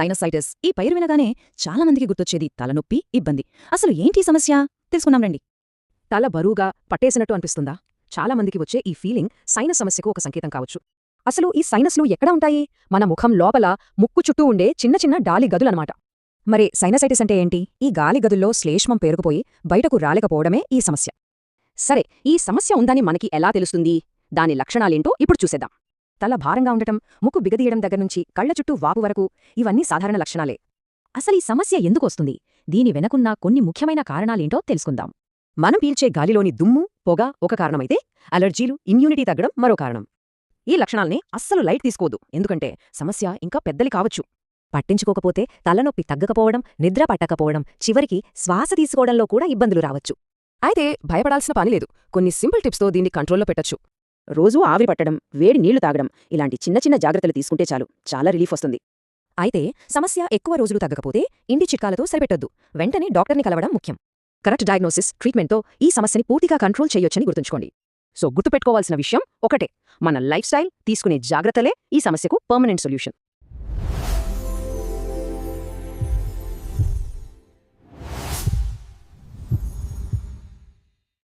Sinusitis ఈ పైరు వినగానే చాలామందికి గుర్తొచ్చేది తలనొప్పి ఇబ్బంది. అసలు ఏంటి సమస్య? తెలుసుకున్నాం రండి. తల బరువుగా పట్టేసినట్టు అనిపిస్తుందా? చాలామందికి వచ్చే ఈ ఫీలింగ్ సైనస్ సమస్యకు ఒక సంకేతం కావచ్చు. అసలు ఈ సైనస్లు ఎక్కడ ఉంటాయి? మన ముఖం లోపల ముక్కు చుట్టూ ఉండే చిన్న చిన్న డాలి గదులనమాట మరి సైనసైటిస్ అంటే ఏంటి? ఈ గాలి గదుల్లో శ్లేష్మం పేరుకుపోయి బయటకు రాలేకపోవడమే ఈ సమస్య. సరే ఈ సమస్య ఉందని మనకి ఎలా తెలుస్తుంది? దాని లక్షణాలేంటో ఇప్పుడు చూసేద్దాం. తల భారంగా ఉండటం ముక్కు బిగదీయడం దగ్గర్నుంచి కళ్ళ చుట్టూ వాపు వరకు ఇవన్నీ సాధారణ లక్షణాలే. అసలు ఈ సమస్య ఎందుకొస్తుంది దీని వెనకున్న కొన్ని ముఖ్యమైన కారణాలేంటో తెలుసుకుందాం. మనం పీల్చే గాలిలోని దుమ్ము పొగ ఒక కారణమైతే అలర్జీలు ఇమ్యూనిటీ తగ్గడం మరో కారణం. ఈ లక్షణాల్ని అస్సలు లైట్ తీసుకోదు. ఎందుకంటే సమస్య ఇంకా పెద్దలి కావచ్చు. పట్టించుకోకపోతే తలనొప్పి తగ్గకపోవడం నిద్ర పట్టకపోవడం చివరికి శ్వాస తీసుకోవడంలో కూడా ఇబ్బందులు రావచ్చు. అయితే భయపడాల్సిన పనిలేదు కొన్ని సింపుల్ టిప్స్తో దీన్ని కంట్రోల్లో పెట్టొచ్చు. రోజూ ఆవిరి పట్టడం వేడి నీళ్ళు తాగడం ఇలాంటి చిన్న చిన్న జాగ్రత్తలు తీసుకుంటే చాలు. చాలా రిలీఫ్ వస్తుంది. అయితే సమస్య ఎక్కువ రోజులు తగ్గకపోతే ఇంటి చిట్కాలతో సరిపెట్టొద్దు. వెంటనే డాక్టర్ని కలవడం ముఖ్యం. కరెక్ట్ డయాగ్నోసిస్ ట్రీట్మెంట్తో ఈ సమస్యని పూర్తిగా కంట్రోల్ చేయొచ్చని గుర్తుంచుకోండి. సో గుర్తుపెట్టుకోవాల్సిన విషయం ఒకటే. మన లైఫ్ స్టైల్ తీసుకునే జాగ్రత్తలే ఈ సమస్యకు పర్మనెంట్ సొల్యూషన్.